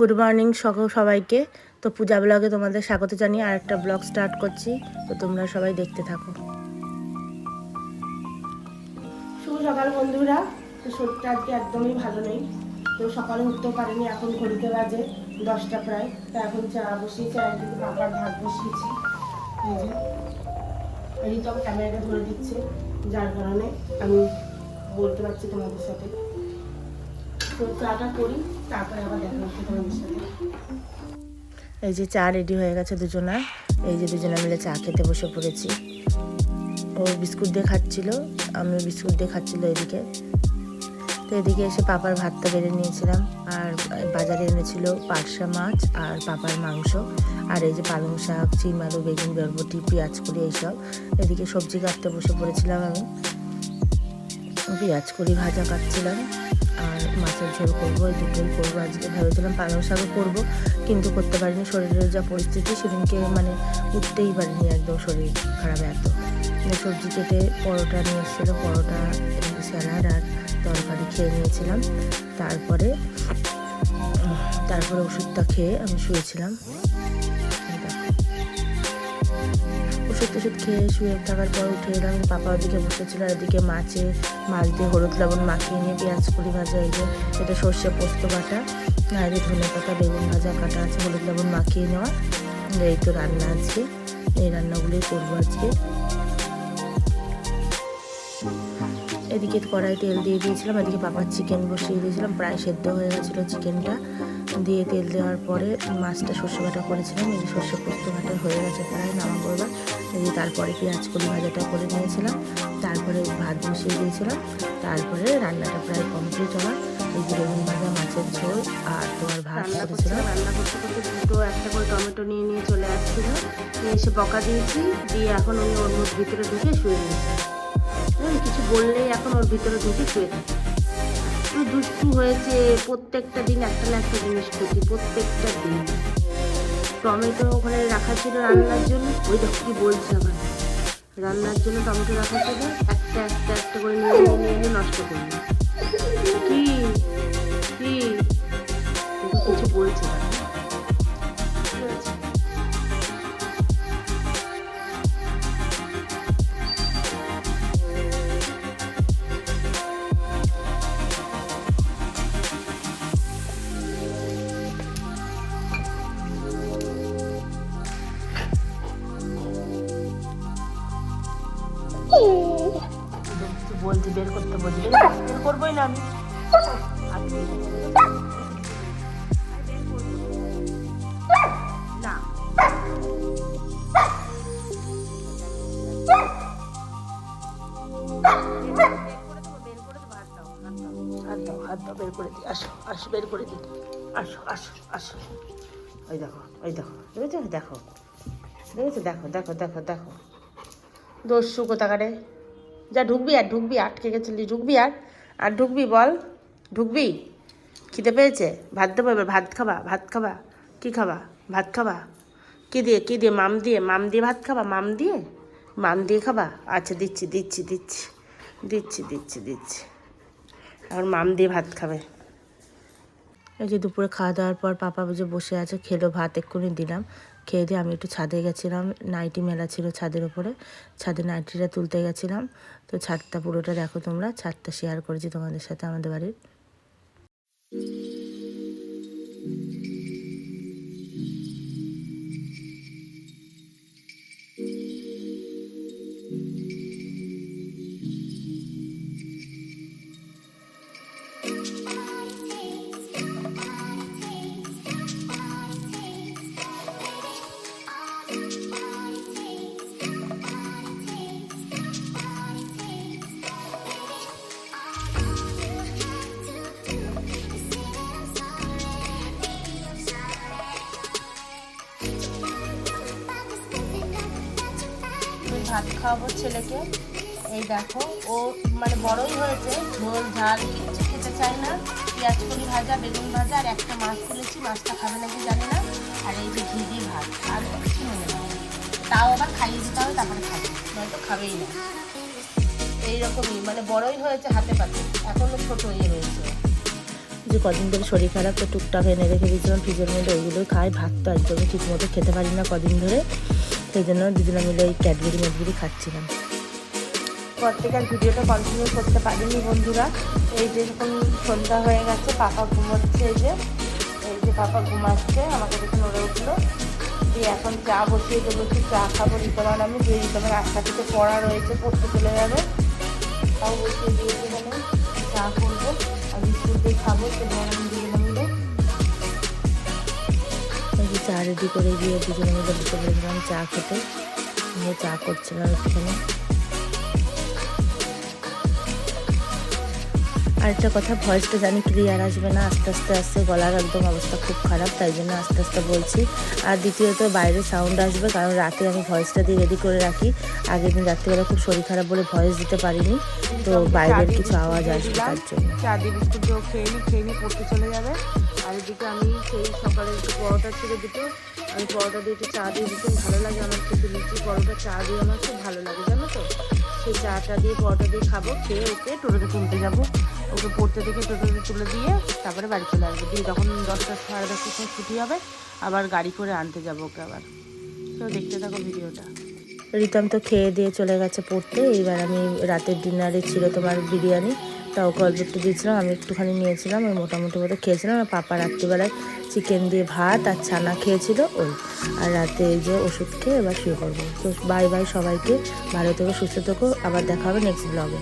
Good morning সকল সবাইকে। তো পূজা ব্লগে তোমাদের স্বাগত জানিয়ে আর একটা ব্লগ স্টার্ট করছি। তো তোমরা সবাই দেখতে থাকো। শুভ সকাল বন্ধুরা। তো শরীরটা আজকে একদমই ভালো নেই। তো সকালে উঠতেও পারিনি, এখন ঘড়িতে বাজে দশটা প্রায়। তো এখন চা বসিয়েছি, আর কিন্তু পাপার ভাত বসিয়েছি। এই যে এই তো ক্যামেরাটা ধরে দিচ্ছে, যার কারণে আমি বলতে পারছি তোমাদের সাথে। এই যে চা রেডি হয়ে গেছে দুজনার এই যে দুজনে মিলে চা খেতে বসে পড়েছি। ও বিস্কুট দিয়ে খাচ্ছিল আমি বিস্কুট দিয়ে খাচ্ছিল এদিকে। তো এদিকে এসে পাপার ভাতটা বেড়ে নিয়েছিলাম, আর বাজারে এনেছিল পার্শা মাছ আর পাপার মাংস। আর এই যে পালং শাক, চিম আলু, বেগুন, বরবটি, পেঁয়াজ করি এইসব। এদিকে সবজি কাটতে বসে পড়েছিলাম আমি। পেঁয়াজ করি ভাজা কাটছিলাম। আর মাছের ঝোল করব এই দুটোই করব, আজকে ভেবেছিলাম পালং শাকও করব, কিন্তু করতে পারিনি। শরীরের যা পরিস্থিতি, সেদিনকে মানে উঠতেই পারিনি একদম শরীর খারাপ এত। মানে সবজি কেটে পরোটা নিয়ে এসেছিল, পরোটা স্যালাড আর তরকারি খেয়ে নিয়েছিলাম। তারপরে তারপরে ওষুধটা খেয়ে আমি শুয়েছিলাম। ওষুধ টষুধ খেয়ে শুয়ে থাকার পর উঠে এলাম। পাপা ওদিকে বসেছিল আর এদিকে মাছে, মাছ দিয়ে হলুদ লবণ মাখিয়ে নিয়ে পেঁয়াজ, কুড়ি ভাজা, এই যে এটা সর্ষে পোস্ত বাটা, আর এই ধনে পাতা, বেগুন ভাজা কাটা আছে, হলুদ লবণ মাখিয়ে নেওয়া। এই তো রান্না আজকে, এই রান্নাগুলোই করব আজকে। এদিকে কড়াই তেল দিয়ে দিয়েছিলাম, এদিকে পাপার চিকেন বসিয়ে দিয়েছিলাম, প্রায় সেদ্ধ হয়ে গেছিল চিকেনটা দিয়ে তেল দেওয়ার পরে মাছটা সর্ষে বাটা করেছিলাম, এই সর্ষে পোস্ত বাটা হয়ে গেছে প্রায় নামা করবার এই যে তারপরে পেঁয়াজ কলি ভাজাটা করে নিয়েছিলাম। তারপরে ভাত বসিয়ে দিয়েছিলাম। তারপরে রান্নাটা প্রায় কমপ্লিট আমার এই যে বেগুন ভাজা মাছের ঝোল আর তোমার ভাত করেছিলাম। রান্না করতে করতে দুটো একটা করে টমেটো নিয়ে নিয়ে চলে আসছিল। নিয়ে এসে বকা দিয়েছি। দিয়ে এখন উনি ওর ভিতরে ঢুকে শুয়ে নিয়েছে কিছু বললেই এখন ওর ভিতরে ঢুকে শুয়ে থাকে। দুষ্টু হয়েছে প্রত্যেকটা দিন একটা না একটা জিনিস করছি প্রত্যেকটা দিন। টমেটো ওখানে রাখা ছিল রান্নার জন্য। ওই দেখো কি বলছে আবার রান্নার জন্য টমেটো রাখা ছিল। একটা একটা একটা করে নিয়ে নিয়ে নিয়ে নষ্ট করল। কি? কি? কিছু বলছে না। বলছি বের করতে বলছি বের কর, বের করবোই না আমি। বের করে দিই। আসো আসো বের করে দিই। আসো আসো আসো। ওই দেখো ওই দেখো। দেখেছ? দেখো। দেখেছ? দেখো দেখো দেখো দেখো। দস্যু কোথাকারে? যা ঢুকবি আর ঢুকবি, আটকে গেছিলি, ঢুকবি আর আর ঢুকবি বল, ঢুকবি? খিদে পেয়েছে? ভাত দেবো এবার, ভাত খাবা ভাত খাবা, কি খাবা? ভাত খাবা? কি দিয়ে কি দিয়ে, মাম দিয়ে মাম দিয়ে ভাত খাবা, মাম দিয়ে? মাম দিয়ে খাবা? আচ্ছা দিচ্ছি দিচ্ছি দিচ্ছি দিচ্ছি দিচ্ছি দিচ্ছি। এখন মাম দিয়ে ভাত খাবে। এই যে দুপুরে খাওয়া দাওয়ার পর পাপা যে বসে আছে, খেলো ভাত, এক্ষুনি দিলাম। খেয়ে দিয়ে আমি একটু ছাদে গেছিলাম। নাইটি মেলা ছিল ছাদের ওপরে ছাদে নাইটিটা তুলতে গেছিলাম। তো ছাদটা পুরোটা দেখো তোমরা। ছাদটা শেয়ার করেছি তোমাদের সাথে আমাদের বাড়ির। ভাত খাওয়াবো ছেলেকে। এই দেখো, ও মানে বড়ই হয়েছে, ঝোল, ঝাল কিছু খেতে চায় না। পেঁয়াজ কলি ভাজা, বেগুন ভাজা, আর একটা মাছ তুলেছি, মাছটা খাবে নাকি জানি না। আর এই যে ঘি ভাত, আর কিছু মনে হয় তাও আবার খাইয়ে দিতে হবে, তারপরে খাবে। নয়তো খাবেই না। এইরকমই মানে বড়ই হয়েছে হাতে পাতে এখনও ছোটো ইয়ে রয়েছে যে কদিন ধরে শরীর খারাপ, তো টুকটাক এনে রেখে দিয়েছিলাম, ফ্রিজের মধ্যে ওইগুলোই খাই ভাত তো একদমই ঠিক মতো খেতে পারি না কদিন ধরে। সেই জন্য দুজনে মিলে ওই ক্যাডবেরি ম্যাডবেরি খাচ্ছিলাম। পর থেকে আর ভিডিওটা কন্টিনিউ করতে পারিনি বন্ধুরা। এই যে যখন সন্ধ্যা হয়ে গেছে, পাপা ঘুমোচ্ছে এই যে। এই যে পাপা ঘুমাচ্ছে, আমাকে দেখে নড়ে উঠল। দিয়ে এখন চা বসিয়ে দেবো, একটু চা খাব। রিতমার আমি দিয়ে রিতমার আটটা থেকে পড়া রয়েছে, পড়তে চলে যাবে। তাও বসিয়ে দিয়েছি মানে চা করব, আর বিস্কুট দিয়ে খাব সেটা আমি দুজনে রেডি করে দিয়ে দুজনে মিলে বসে পড়েছিলাম চা খেতে। নিয়ে চা করছিলাম একটুখানি। আরেকটা কথা ভয়েসটা জানি ক্লিয়ার আসবে না আস্তে আস্তে আসছে গলার একদম অবস্থা খুব খারাপ তাই জন্য আস্তে আস্তে বলছি। আর দ্বিতীয়ত বাইরে সাউন্ড আসবে কারণ রাতে আমি ভয়েসটা দিয়ে রেডি করে রাখি। আগের দিন রাত্রিবেলা খুব শরীর খারাপ বলে ভয়েস দিতে পারিনি তো বাইরের কিছু আওয়াজ আসবে তার জন্য। চা দিয়ে বিস্কুট খেয়ে নিই খেয়ে নিই পড়তে চলে যাবে। আর এদিকে আমি সেই সকালে একটু পরোটা ছিল দুটো আমি পরোটা দিয়ে একটু চা দিয়ে ভীষণ ভালো লাগে আমার খেতে লুচি পরোটা, চা দিয়ে আমার খুব ভালো লাগে, জানো তো? সেই চাটা দিয়ে পরোটা দিয়ে খাব, খেয়ে ওকে টোটোতে তুলতে যাব। ওকে পড়তে দেখে টোটোতে তুলে দিয়ে তারপরে বাড়ি চলে আসব। দিয়ে তখন দশটা সাড়ে দশটার সময় ছুটি হবে, আবার গাড়ি করে আনতে যাব ওকে আবার। তো দেখতে থাকো ভিডিওটা। রিতম তো খেয়ে দিয়ে চলে গেছে পড়তে, এইবার আমি রাতের ডিনারে ছিল তোমার বিরিয়ানি। তা ওকে অল্প একটু দিয়েছিলাম, আমি একটুখানি নিয়েছিলাম, ওই মোটামুটি মতো খেয়েছিলাম। আর পাপা রাত্রিবেলায় চিকেন দিয়ে ভাত আর ছানা খেয়েছিল ওই। আর রাতে এই যে ওষুধ খেয়ে এবার শুয়ে করব তো বাই বাই সবাইকে, ভালো থেকো, সুস্থ থেকো। আবার দেখা হবে নেক্সট ব্লগে